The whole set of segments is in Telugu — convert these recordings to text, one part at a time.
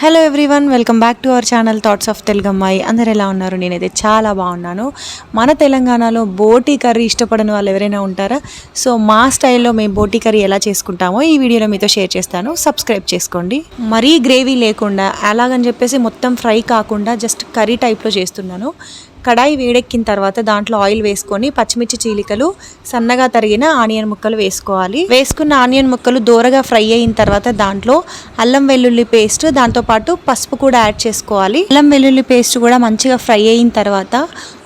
Hello everyone welcome back to our channel thoughts of తెలుగమ్మాయి అందరు ఎలా ఉన్నారు? నేనైతే చాలా బాగున్నాను. మన తెలంగాణలో బోటీ కర్రీ ఇష్టపడని వాళ్ళు ఎవరైనా ఉంటారా? సో మా స్టైల్లో మేము బోటీ కర్రీ ఎలా చేసుకుంటామో ఈ వీడియోలో మీతో షేర్ చేస్తాను. సబ్స్క్రైబ్ చేసుకోండి. మరీ గ్రేవీ లేకుండా అలాగని చెప్పేసి మొత్తం ఫ్రై కాకుండా జస్ట్ కర్రీ టైప్లో చేస్తున్నాను. కడాయి వేడెక్కిన తర్వాత దాంట్లో ఆయిల్ వేసుకొని పచ్చిమిర్చి చీలికలు సన్నగా తరిగిన ఆనియన్ ముక్కలు వేసుకోవాలి. వేసుకున్న ఆనియన్ ముక్కలు దూరగా ఫ్రై అయిన తర్వాత దాంట్లో అల్లం వెల్లుల్లి పేస్ట్ దాంతోపాటు పసుపు కూడా యాడ్ చేసుకోవాలి. అల్లం వెల్లుల్లి పేస్ట్ కూడా మంచిగా ఫ్రై అయిన తర్వాత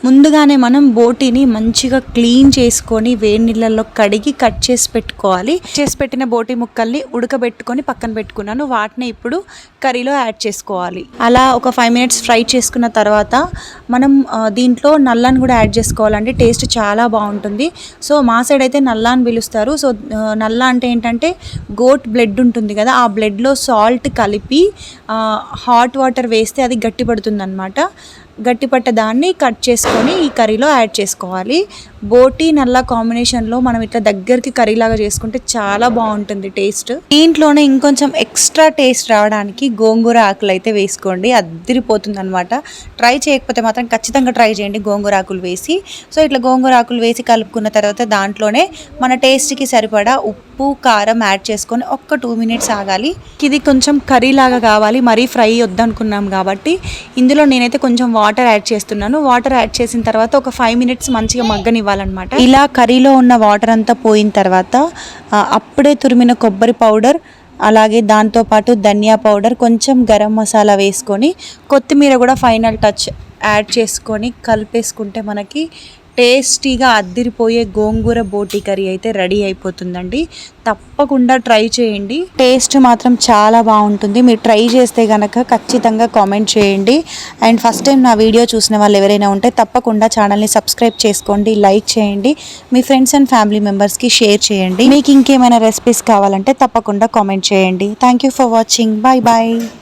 ముందుగానే మనం బోటీని మంచిగా క్లీన్ చేసుకొని వేడి నీళ్ళల్లో కడిగి కట్ చేసి పెట్టుకోవాలి. చేసి పెట్టిన బోటీ ముక్కల్ని ఉడకబెట్టుకొని పక్కన పెట్టుకున్నాను. వాటిని ఇప్పుడు కర్రీలో యాడ్ చేసుకోవాలి. అలా ఒక ఫైవ్ మినిట్స్ ఫ్రై చేసుకున్న తర్వాత మనం దీంట్లో నల్లాన్ని కూడా యాడ్ చేసుకోవాలండి. టేస్ట్ చాలా బాగుంటుంది. సో మా సైడ్ అయితే నల్లా అని పిలుస్తారు. సో నల్లా అంటే ఏంటంటే గోట్ బ్లడ్ ఉంటుంది కదా ఆ బ్లడ్లో సాల్ట్ కలిపి హాట్ వాటర్ వేస్తే అది గట్టిపడుతుంది అనమాట గట్టిపట్ట దాన్ని కట్ చేసుకొని ఈ కర్రీలో యాడ్ చేసుకోవాలి. బోటి నల్ల కాంబినేషన్లో మనం ఇట్లా దగ్గరికి కర్రీ లాగా చేసుకుంటే చాలా బాగుంటుంది టేస్ట్. దీంట్లోనే ఇంకొంచెం ఎక్స్ట్రా టేస్ట్ రావడానికి గోంగూర ఆకులు అయితే వేసుకోండి. అద్దరిపోతుంది అనమాట ట్రై చేయకపోతే మాత్రం ఖచ్చితంగా ట్రై చేయండి గోంగూర ఆకులు వేసి. సో ఇట్లా గోంగూర ఆకులు వేసి కలుపుకున్న తర్వాత దాంట్లోనే మన టేస్ట్కి సరిపడా ఉప్పు ఉప్పు కారం యాడ్ చేసుకొని ఒక్క టూ మినిట్స్ ఆగాలి. ఇది కొంచెం కర్రీ లాగా కావాలి. మరీ ఫ్రై వద్దనుకున్నాం కాబట్టి ఇందులో నేనైతే కొంచెం వాటర్ యాడ్ చేస్తున్నాను. వాటర్ యాడ్ చేసిన తర్వాత ఒక ఫైవ్ మినిట్స్ మంచిగా మగ్గనివ్వాలన్నమాట. ఇలా కర్రీలో ఉన్న వాటర్ అంతా పోయిన తర్వాత అప్పుడే తురిమిన కొబ్బరి పౌడర్ అలాగే దాంతోపాటు ధనియా పౌడర్ కొంచెం గరం మసాలా వేసుకొని కొత్తిమీర కూడా ఫైనల్ టచ్ యాడ్ చేసుకొని కలిపేసుకుంటే మనకి టేస్టీగా అద్దిరిపోయే గోంగూర బోటి కర్రీ అయితే రెడీ అయిపోతుందండి. తప్పకుండా ట్రై చేయండి. టేస్ట్ మాత్రం చాలా బాగుంటుంది. మీరు ట్రై చేస్తే కనుక ఖచ్చితంగా కామెంట్ చేయండి. అండ్ ఫస్ట్ టైం నా వీడియో చూసిన వాళ్ళు ఎవరైనా ఉంటే తప్పకుండా ఛానల్ని సబ్స్క్రైబ్ చేసుకోండి లైక్ చేయండి. మీ ఫ్రెండ్స్ అండ్ ఫ్యామిలీ మెంబర్స్కి షేర్ చేయండి. మీకు ఇంకేమైనా రెసిపీస్ కావాలంటే తప్పకుండా కామెంట్ చేయండి. Thank you for watching. Bye bye